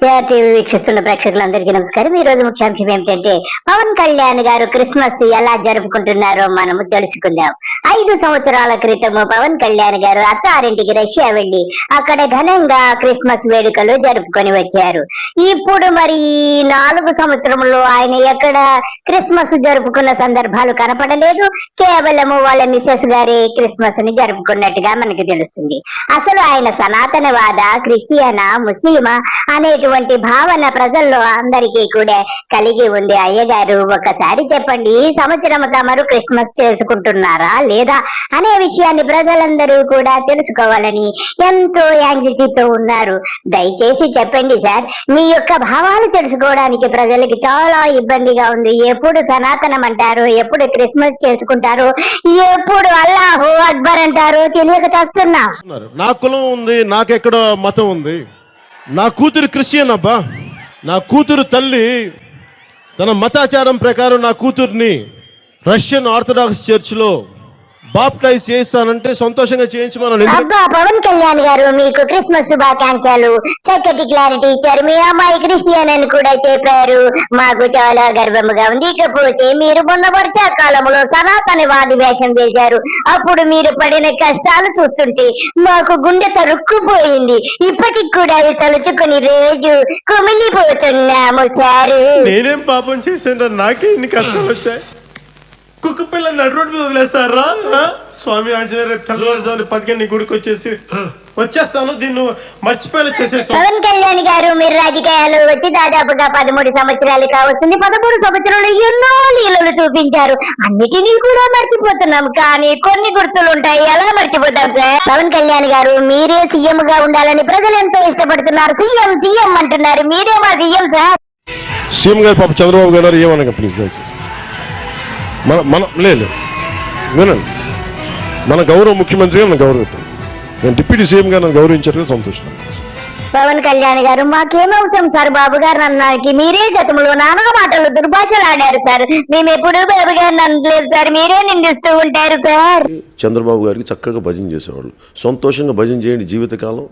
TV వీక్షిస్తున్న ప్రేక్షకులందరికీ నమస్కారం. ఈ రోజు ముఖ్యాంశం ఏమిటంటే పవన్ కళ్యాణ్ గారు క్రిస్మస్ ఎలా జరుపుకుంటున్నారో మనము తెలుసుకుందాం. ఐదు సంవత్సరాల క్రితము పవన్ కళ్యాణ్ గారు అత్తారింటికి రష్యా వెళ్ళి అక్కడ ఘనంగా క్రిస్మస్ వేడుకలు జరుపుకొని వచ్చారు. ఇప్పుడు మరి నాలుగు సంవత్సరంలో ఆయన ఎక్కడ క్రిస్మస్ జరుపుకున్న సందర్భాలు కనపడలేదు. కేవలము వాళ్ళ మిసెస్ గారి క్రిస్మస్ని జరుపుకున్నట్టుగా మనకు తెలుస్తుంది. అసలు ఆయన సనాతనవాద క్రిస్టియనా ముస్లిమా అనేటువంటి భావన ప్రజల్లో అందరికీ కూడా కలిగి ఉంది. అయ్యగారు ఒకసారి చెప్పండి ఈ సంవత్సరం తమరు క్రిస్మస్ చేసుకుంటున్నారా లేదా అనే విషయాన్ని ప్రజలందరూ కూడా తెలుసుకోవాలని ఎంతో యాంగ్జైటీతో ఉన్నారు. దయచేసి చెప్పండి సార్ మీ యొక్క భావాలు తెలుసుకోవడానికి ప్రజలకి చాలా ఇబ్బందిగా ఉంది. ఎప్పుడు సనాతనం అంటారు ఎప్పుడు క్రిస్మస్ చేసుకుంటారు ఎప్పుడు అల్లాహు అక్బర్ అంటారు తెలియక చేస్తున్నా. నా కులం ఉంది నాకెక్కడ మతం ఉంది. నా కూతురు క్రిస్టియన్ అబ్బా. నా కూతురు తల్లి తన మతాచారం ప్రకారం నా కూతుర్ని రష్యన్ ఆర్థడాక్స్ చర్చ్లో బాప్టైజ్ చేస్తానంటే సంతోషంగా చేయించమని అబ్బా పవన్ కళ్యాణ్ గారు మీకు క్రిస్మస్ శుభాకాంక్షలు. చక్కటి క్లారిటీ ఇచ్చారు. మీ అమ్మాయి క్రిస్టియన్ అని కూడా చెప్పారు. మాకు చాలా గర్వముగా ఉంది. ఇకపోతే మీరు మొన్న వర్షాకాలంలో సనాతనవాది వేషం వేశారు. అప్పుడు మీరు పడిన కష్టాలు చూస్తుంటే మాకు గుండె తరుక్కుపోయింది. ఇప్పటికి కూడా అవి తలుచుకుని రోజు కుమిలిపోతున్నాము సారు. నేనేం పాపం చేశాను నాకే ఇన్ని కష్టాలు వచ్చాయి. కుక్క పిల్ల నడు రోడ్డు మీద వదిలేస్తారా? స్వామి ఆంజనేయ రేపు తెల్లవారుజాము పదిహేను నీ గుడికి వచ్చేసి వచ్చేస్తాను. దీన్ని మర్చిపోయేలా పవన్ కళ్యాణ్ గారు మీరు రాజకీయాలు వచ్చి దాదాపుగా పదమూడు సంవత్సరాలు కావస్తుంది. పదమూడు సంవత్సరాలు ఎన్నో లీలలు చూపించారు. అన్నిటినీ కూడా మర్చిపోతున్నాం. కానీ కొన్ని గుర్తులు ఉంటాయి ఎలా మర్చిపోతాం సార్? పవన్ కళ్యాణ్ గారు మీరే సీఎం గా ఉండాలని ప్రజలు ఎంతో ఇష్టపడుతున్నారు. సీఎం సీఎం అంటున్నారు. మీరే మా సీఎం సార్. సీఎం గారు పాప చంద్రబాబు గారు ఏమనగా ప్లీజ్ దయచేసి. మన మన లేదు వినండి. మన గౌరవ ముఖ్యమంత్రిగా నన్ను గౌరవిస్తాం నేను డిప్యూటీ సీఎం గారు నన్ను గౌరవించారు సంతోషం పవన్ కళ్యాణ్ గారు మాకేం అవసరం సార్? బాబు గారు అన్నానికి మీరే గతంలో నానా మాటలు దుర్భాషలు ఆడారు సార్. మేము ఎప్పుడు బాబు గారిని అనలేదు సార్. మీరే నిందిస్తూ ఉంటారు సార్. చంద్రబాబు గారికి చక్కగా భజన చేసేవాళ్ళు. సంతోషంగా భజన చేయండి జీవితకాలం.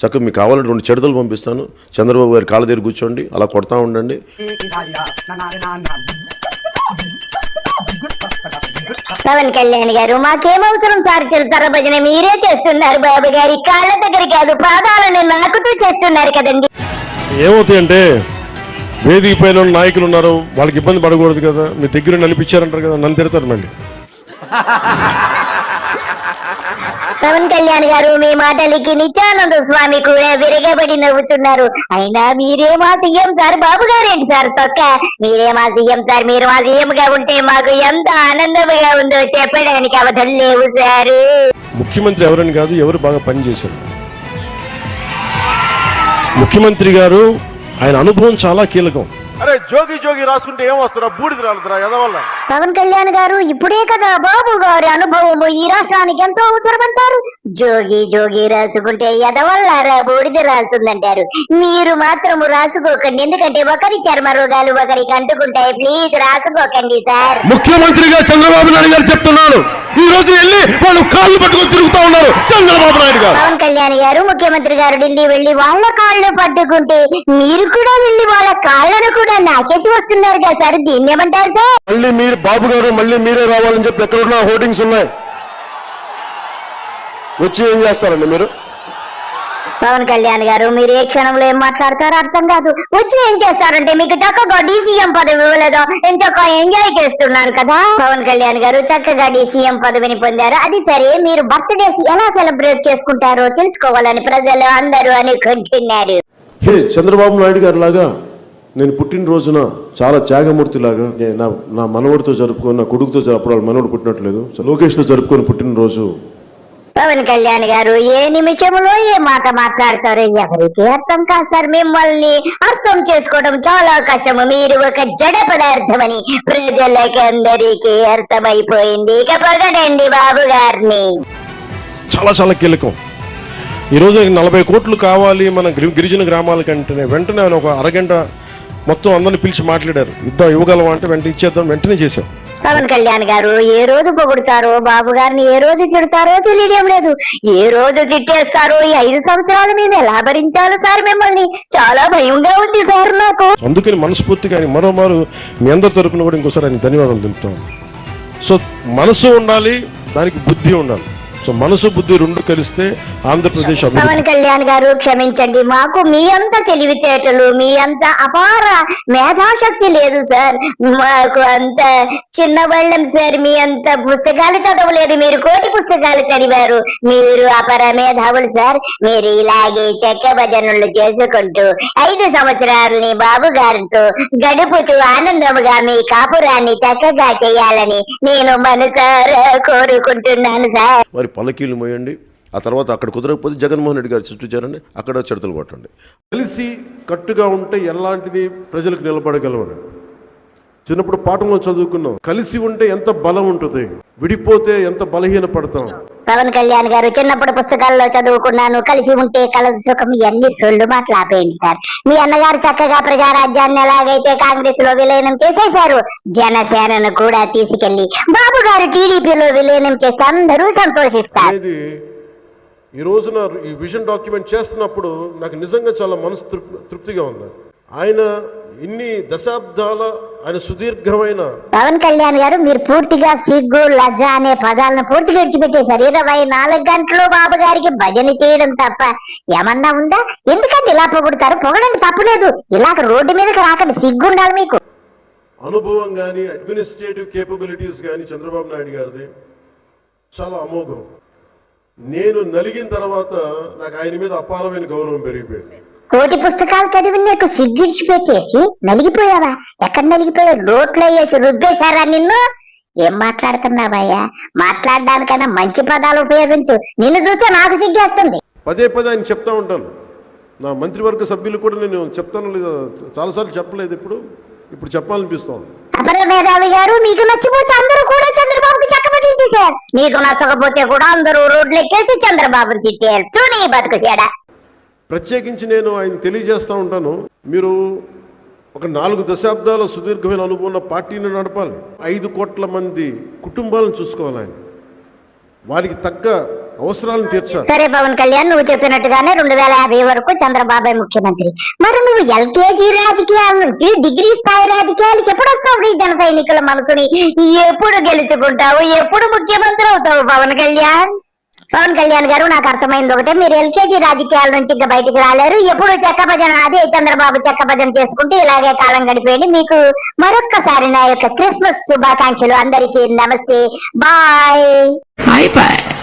చక్కగా మీకు కావాలంటే రెండు చెడతలు పంపిస్తాను. చంద్రబాబు గారి కాళ్ళ దగ్గర కూర్చోండి. అలా కొడతా ఉండండి. పవన్ కళ్యాణ్ గారు మాకేం అవసరం సార్? చిరుతర భజన మీరే చేస్తున్నారు బాబు గారి. కాళ్ళ దగ్గర కాదు పాదాలను నాకుతూ చేస్తున్నారు కదండి. ఏమవుతాయంటే వేదిక పైన నాయకులు ఉన్నారు వాళ్ళకి ఇబ్బంది పడకూడదు కదా. మీ దగ్గర నడిపించారంటారు కదా నన్ను తిడతారు మళ్ళీ. పవన్ కళ్యాణ్ గారు మీ మాటలకి నిత్యానంద స్వామి కూడా విరగబడి నవ్వుతున్నారు. అయినా మీరే మా సీఎం సార్ బాబు గారేంటి సార్ తొక్క? మీరే మా సీఎం సార్ మీరు మా సీఎం గా ఉంటే మాకు ఎంత ఆనందముగా ఉందో చెప్పడానికి అవధులు లేవు సారు. ముఖ్యమంత్రి ఎవరని కాదు ఎవరు బాగా పనిచేశారు ముఖ్యమంత్రి గారు ఆయన అనుభవం చాలా కీలకం. అరే జోగి జోగి రాసుకుంటే ఏం వస్తారా బూడిద రాలుతురా ఎదవల్ల? పవన్ కళ్యాణ్ గారు ఇప్పుడే కదా బాబు గారి అనుభవము ఈ రాష్ట్రానికి ఎంతో అవసరమంటారు. జోగి జోగి రాసుకుంటే ఎదవల్లారా బూడిద రాలుతుందంటారు మీరు మాత్రము రాసుకోకండి. ఎందుకంటే ఒకరి చర్మ రోగాలు ఒకరికి అంటుకుంటాయి. ప్లీజ్ రాసుకోకండి సార్. ముఖ్యమంత్రిగా చంద్రబాబు నాయుడు గారు చెప్తున్నాను ఈ రోజు వెళ్ళి వాళ్ళు కాళ్ళు పట్టుకొని తిరుగుతా ఉన్నారు. చంద్రబాబు నాయుడు గారు. పవన్ కళ్యాణ్ గారు ముఖ్యమంత్రి గారు ఢిల్లీ వెళ్ళి వాళ్ళ కాళ్ళు పట్టుకుంటే మీరు కూడా వెళ్ళి వాళ్ళ కాళ్ళను కూడా నాకేసి వస్తున్నారు కదా సార్. దీన్ని ఏమంటారు సార్? మళ్ళీ మీరు బాబు గారు మళ్ళీ మీరే రావాలని చెప్పి ఎక్కడున్నా హోర్డింగ్స్ ఉన్నాయి. వచ్చి ఏం చేస్తారండి మీరు? పవన్ కళ్యాణ్ గారు మీరు ఏ క్షణంలో ఏం మాట్లాడతారో అర్థం కాదు. వచ్చి ఏం చేస్తారంటే మీకు చక్కగా డీసీఎం పదవి ఇవ్వలేదో? ఎంతగా ఎంజాయ్ చేస్తున్నారు కదా? పవన్ కళ్యాణ్ గారు చక్కగా డీసీఎం పదవిని పొందారు. అది సరే మీరు బర్త్డేస్ ఎలా సెలబ్రేట్ చేసుకుంటారో తెలుసుకోవాలని ప్రజలు అందరూ అనుకుంటున్నారు. హే చంద్రబాబు నాయుడు గారి లాగా నేను పుట్టినరోజున చాలా త్యాగమూర్తి లాగా నేను నా నా మనవడితో జరుపుకొని నా కొడుకుతో అప్పుడు వాళ్ళ మనవడు పుట్టినట్లేదు. లోకేష్తో జరుపుకొని పుట్టినరోజు. పవన్ కళ్యాణ్ గారు ఏ నిమిషంలో ఏ మాట మాట్లాడతారో ఎవరికి అర్థం కాదు సార్. మిమ్మల్ని అర్థం చేసుకోవడం చాలా కష్టము. మీరు ఒక జడ పదార్థమని ప్రజలకి అందరికీ అర్థమైపోయింది. ఇక పగడండి బాబు గారిని. చాలా చాలా కీలకం. ఈ రోజు నలభై కోట్లు కావాలి మన గిరి- గిరిజన గ్రామాల కంటేనే వెంటనే ఆయన ఒక అరగంట మొత్తం అందరిని పిలిచి మాట్లాడారు. ఇద్దాం ఇవ్వగలమా అంటే వెంటనే ఇచ్చేద్దాం వెంటనే చేశాం. పవన్ కళ్యాణ్ గారు ఏ రోజు పొగుడుతారో బాబు గారిని ఏ రోజు తిడతారో తెలియడం లేదు. ఏ రోజు తిట్టేస్తారో ఈ ఐదు సంవత్సరాలు మేము ఎలా భరించాలి సార్ మిమ్మల్ని? చాలా భయంగా ఉంది సార్ నాకు. అందుకని మనస్ఫూర్తిగా ఆయన మరోమారు మీ అందరి తరపున కూడా ఇంకోసారి ఆయన ధన్యవాదాలు తెలుపుతాం. సో మనసు ఉండాలి దానికి బుద్ధి ఉండాలి. సో మనసు బుద్ధి రెండు కలిస్తే ఆంధ్రప్రదేశ్ పవన్ కళ్యాణ్ గారు క్షమించండి మాకు మీ అంత తెలివితేటలు మీ అంత అపార మేధాశక్తి లేదు సార్. మాకు అంత చిన్న వాళ్ళం సార్. మీ అంత పుస్తకాలు చదవలేదు మీరు కోటి పుస్తకాలు చదివారు. మీరు అపర మేధావులు సార్. మీరు ఇలాగే చెక్క భజనలు చేసుకుంటూ ఐదు సంవత్సరాలని బాబు గారితో గడుపుతూ ఆనందముగా మీ కాపురాన్ని చక్కగా చేయాలని నేను మనసారా కోరుకుంటున్నాను సార్. మరి పల్లకీలు మోయండి ఆ తర్వాత అక్కడ కుదరకపోతే జగన్మోహన్ రెడ్డి గారు చుట్టూ చేరండి అక్కడ చెడతలు కొట్టండి. కలిసి కట్టుగా ఉంటే ఎలాంటిది ప్రజలకు నిలబడగలవని? చిన్నప్పుడు పాఠంలో చదువుకున్నాం. కలిసి ఉంటే ఎంత బలం ఉంటుంది? విడిపోతే ఎంత బలహీన పడతాం పవన్ కళ్యాణ్ గారు చిన్నప్పుడు పుస్తకాల్లో చదువుకున్నాను. కలిసి ఉంటే కలదు సుఖం ఇవన్నీ సొల్లు మాటలు ఆపేయండి సార్. మీ అన్నగారు చక్కగా ప్రజారాజ్యాన్ని ఎలాగైతే కాంగ్రెస్లో విలీనం చేసేశారు జనసేనను కూడా తీసుకెళ్ళి బాబు గారు టీడీపీలో విలీనం చేస్తే అందరూ సంతోషిస్తారు. ఈ రోజున ఈ విజన్ డాక్యుమెంట్ చేస్తున్నప్పుడు నాకు నిజంగా చాలా మనసు తృప్- తృప్తిగా ఉంది. ఆయన ఇన్ని దశాబ్దాల ఆయన సుదీర్ఘమైన పవన్ కళ్యాణ్ గారు మీరు పూర్తిగా సిగ్గు లజ్జ అనే పదాలను పూర్తిగా విడిచిపెట్టేశారు. ఇరవై నాలుగు గంటలు బాబు గారికి భజన చేయడం తప్ప ఏమన్నా ఉందా? ఎందుకంటే ఇలా పొగుడుతారు? పొగడండి తప్పులేదు ఇలా రోడ్డు మీదకి రాకండి. సిగ్గు ఉండాలి మీకు. అనుభవం కానీ అడ్మినిస్ట్రేటివ్ కేపబిలిటీస్ కానీ చంద్రబాబు నాయుడు గారిది చాలా అమోఘం. నేను నలిగిన తర్వాత నాకు ఆయన మీద అపారమైన గౌరవం పెరిగిపోయింది. కోటి పుస్తకాలు చదివి నీకు సిగ్గిడిచి పెట్టేసి నలిగిపోయావా? ఎక్కడ నలిగిపోయావు? రోట్లో వేసి రుబ్బేశారా నిన్ను? ఏం మాట్లాడుతున్నావయ్యా? మాట్లాడడానికైనా మంచి పదాలు ఉపయోగించు. నిన్ను చూస్తే నాకు సిగ్గేస్తుంది. పదే పదే ఆయన చెప్తా ఉంటాను. నా మంత్రివర్గ సభ్యులు కూడా నేను చెప్తాను లేదా చాలాసార్లు చెప్పలేదు ఇప్పుడు. ఇప్పుడు చెప్పాలనిపిస్తోంది. అపర మేధావి గారు మీకు నచ్చిపోతే అందరూ కూడా చంద్రబాబుకి చక్కబట్టించేశారు నీకు నచ్చకపోతే కూడా అందరూ రోడ్లు ఎక్కేసి చంద్రబాబుని తిట్టారు చూని బతుకు చేడ ప్రత్యేకించి నేను ఆయన తెలియజేస్తూ ఉంటాను. మీరు ఒక నాలుగు దశాబ్దాల సుదీర్ఘమైన అనుభవం పార్టీని నడపాలి. ఐదు కోట్ల మంది కుటుంబాలను చూసుకోవాలి ఆయన. వారికి తగ్గ అవసరాలను తీర్చాలి. సరే పవన్ కళ్యాణ్ నువ్వు చెప్పినట్టుగానే రెండు వేల యాభై వరకు చంద్రబాబు ముఖ్యమంత్రి. మరి నువ్వు ఎల్కేజీ రాజకీయాల నుంచి డిగ్రీ స్థాయి రాజకీయాలకు ఎప్పుడు వస్తావు ఈ జన సైనికుల మనసుని? ఎప్పుడు గెలుచుకుంటావు? ఎప్పుడు ముఖ్యమంత్రి అవుతావు పవన్ కళ్యాణ్? పవన్ కళ్యాణ్ గారు నాకు అర్థమైంది ఒకటే మీరు ఎల్కేజీ రాజకీయాల నుంచి ఇంకా బయటికి రాలేరు. ఎప్పుడు చెక్క భజన అదే చంద్రబాబు చెక్క భజన చేసుకుంటూ ఇలాగే కాలం గడిపేయండి. మీకు మరొక్కసారి నా యొక్క క్రిస్మస్ శుభాకాంక్షలు అందరికీ. నమస్తే. బాయ్. బాయ్.